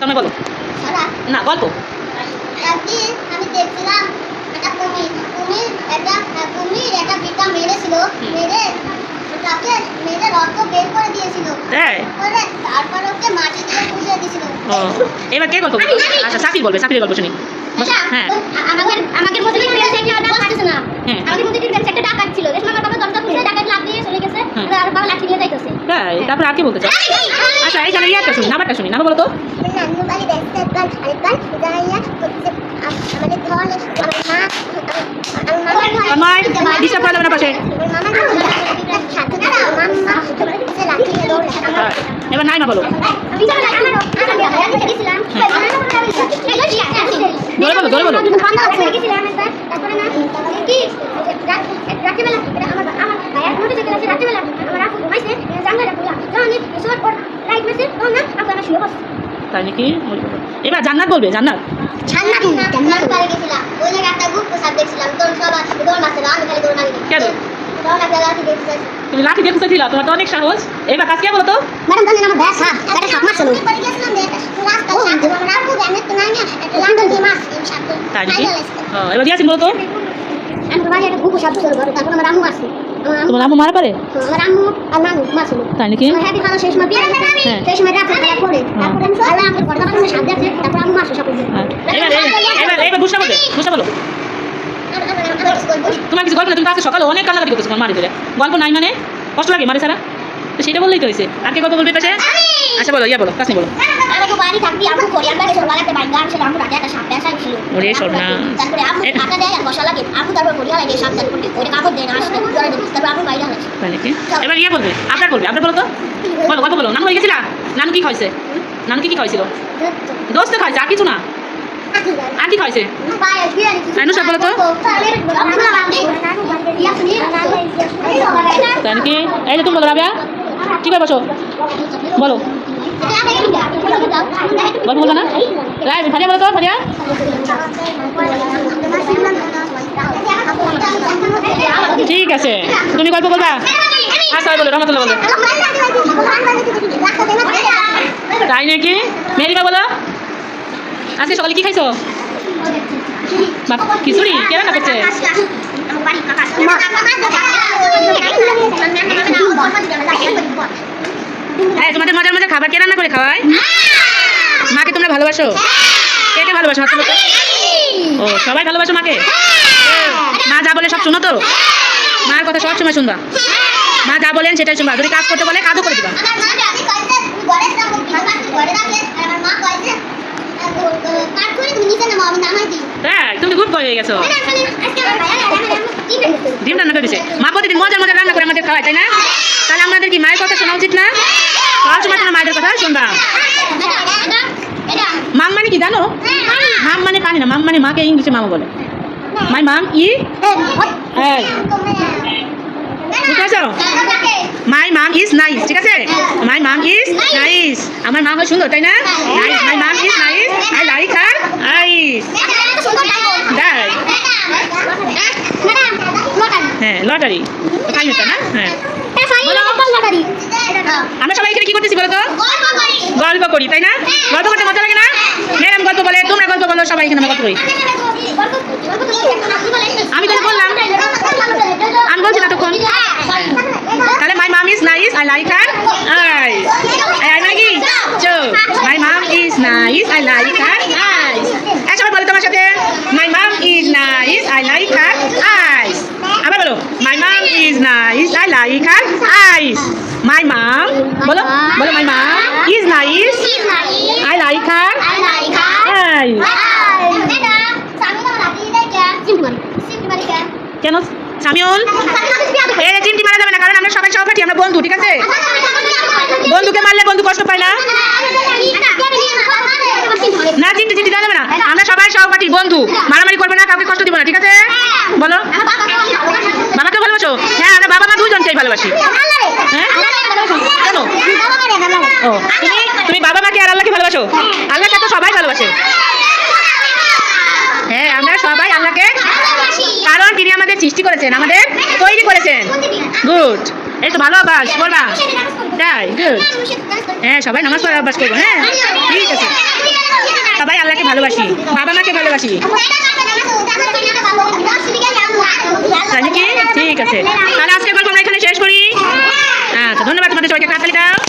তুমি বলো। না গল্প। আমি দেখছিলাম একটা কুমির। কুমির একটা কুমির একটা বিটা মেরেছিল। মেরে তাকে মেরে রক্ত বের করে দিয়েছিল। তাই তারপর ওকে মাটি দিয়ে দিয়েছিল। এবার কে গল্প আচ্ছা বলবে গল্প শুনি। হ্যাঁ। আমাকে আমাদের মধ্যে কি পেয়েছে কি ডাক আসছে না হ্যাঁ। আমাদের মধ্যে কি পেয়েছে একটা ডাকাত ছিল রেশমা বাবা দরজা খুলে ডাকাত লাফ দিয়ে চলে গেছে হুম। আর বাবা লাঠি নিয়ে যাইতেছে তাই তারপর আর কি বলতে চাও? আচ্ছা এইখানে ইয়ারটা শুনি নাম্বারটা শুনি নাম্বার বলো তো। নানু বাড়ি দেখতে একবার আরেকবার দাঁড়াইয়া হচ্ছে আমাদের ধরলে আমার মা আমার আমার ডিস্টার্ব করা যাবে না পাশে হ্যাঁ, এবার নাই না বলো জোরে বলো, জোরে বলো। তাই নাকি? এবার জান্নাত বলবে জান্নাত। কেন? তুমি লাঠি দেখতে ছিল তোমার তো অনেক সাহস। এবার কাজ কে বলো তো? ম্যাডাম জানেন আমার ব্যাস হ্যাঁ এটা সাপ মাছ ছিল গেছিলাম সাপ আমার জানে একটা তাই নাকি? এবার দিয়াসিন বলো তো। আমি তোমার একটা গুপু সাপ ছিল তারপর আমার আম্মু আসছে। আমার তোমার আম্মু মারা পারে আমার আম্মু আর নানু মাছ ছিল তাই নাকি আমার হ্যাপি খাওয়া শেষ সময় বিয়ে গেছে হ্যাঁ। সেই সময় রাতে খাওয়া করে তারপরে আমি আল্লাহ আমাকে ঘরে তারপরে আম্মু হ্যাঁ। এবার এবার এবার বুঝতে বলবে বুঝতে বলো তোমার কিছু গল্প না তুমি তো আজকে সকালে অনেক কান্নাকাটি করছ তোমার মারি ধরে গল্প নাই মানে কষ্ট লাগে মারি ছাড়া তো সেটা বললেই তো হয়েছে আর কে গল্প বলবে পাশে আচ্ছা বলো ইয়া বলো কাছে বলো আমাকে বাড়ি থাকবি আম্মু করি আমরা বাড়াতে বাইক গান ছিল আম্মু রাতে একটা সাপ পেশাই ছিল ওরে সর্বনা তারপরে আম্মু এ- কাটা দেয় আর বসা লাগে আম্মু তারপর করি লাগে সাপ তারপর ওই কাপড় দেয় না আসলে ধরে দিই তারপর আম্মু বাইরে হাসে তাই নাকি এবার ইয়া বলবে আপনার বলবে আপনার বলো তো বলো গল্প বলো নানু হয়ে গেছিলা নানু কি খাইছে নানু কি কি খাইছিল দোস্ত খাইছে আর কিছু না আর কি খাইছে নানু সব বলো তো। নাকি এই যে তুমি বলো রাবিয়া কি করে বসো বলো না। রায় ফারিয়া বলো তো ঠিক আছে। তুমি গল্প বলবা? আচ্ছা বলো, রহমতুল্লাহ বলো। তাই নাকি? মেরিবা বলো। আজকে সকালে কি খাইছো? খিচুড়ি? কে রান্না করছে হ্যাঁ তোমাদের মজার মজার খাবার কে রান্না করে খাওয়ায়? মাকে তোমরা ভালোবাসো? কে কে ভালোবাসো হাত তুলো ও সবাই ভালোবাসো মাকে? মা যা বলে সব শুনো তো? মার কথা সব সময় শুনবা। মা যা বলেন সেটাই শুনবা। যদি কাজ করতে বলে কাজও করে দিবা। তুমি গুড বয় হয়ে গেছো। ডিম রান্না করে দিছে। মা প্রতিদিন মজার মজার আমাদের খাওয়ায় তাই না তাহলে আমাদের কি মায়ের কথা শোনা উচিত না সব সময় তোমরা মায়ের কথা শুনবা মাম মানে কি জানো মাম মানে পানি না মাম মানে মাকে ইংলিশে মামা বলে মাই মাম ই বুঝতে পারছ মাই মাম ইজ নাইস ঠিক আছে মাই মাম ইজ নাইস আমার মা হয় সুন্দর তাই না nice my mum is nice I like her eyes তাই হ্যাঁ লটারি হতো না হ্যাঁ আমরা সবাই এখানে কি করতেছি বলো তো গল্প করি তাই না গল্প করতে মজা লাগে না ম্যাডাম গল্প বলে তোমরা গল্প বলো সবাই এখানে গল্প করি আমি তাহলে বললাম আমি বলছি না তখন তাহলে my mum is nice I like her eyes I মানে কি চো my mum is nice I like her এক সবাই বলো তোমার সাথে my mum is nice I like her eyes আবার বলো my mum is nice I like her eyes my mum বলো বলো my mum is nice I like her eyes কেন? সামিউল যে চিমটি মারা যাবে না, কারণ আমরা সবাই সহপাঠী, আমরা বন্ধু, ঠিক আছে? বন্ধুকে মারলে বন্ধু কষ্ট পায় না। না চিমটি চিমটি যাবে না। আমরা সবাই সহপাঠী, বন্ধু। মারামারি করবে না, কাউকে কষ্ট দিব না, ঠিক আছে? বলো। বাবাকে ভালোবাসো? হ্যাঁ আমরা বাবা মা দুজনকেই ভালোবাসি। হ্যাঁ? কেন ও তুমি বাবা মাকে আর আল্লাহকে ভালোবাসো? আল্লাহকে তো সবাই ভালোবাসে। হ্যাঁ আমরা সবাই আল্লাহকে কারণ তিনি আমাদের সৃষ্টি করেছেন, আমাদের তৈরি করেছেন। গুড এই তো ভালো অভ্যাস বলবা? তাই গুড হ্যাঁ সবাই নামাজ পড়ার অভ্যাস করব হ্যাঁ? ঠিক আছে। ভালোবাসি বাবা মাকে ভালোবাসি ঠিক আছে। তাহলে আজকে গল্প আমরা এখানে শেষ করি। আচ্ছা ধন্যবাদ তোমাদের সবাইকে। কাতালি দাও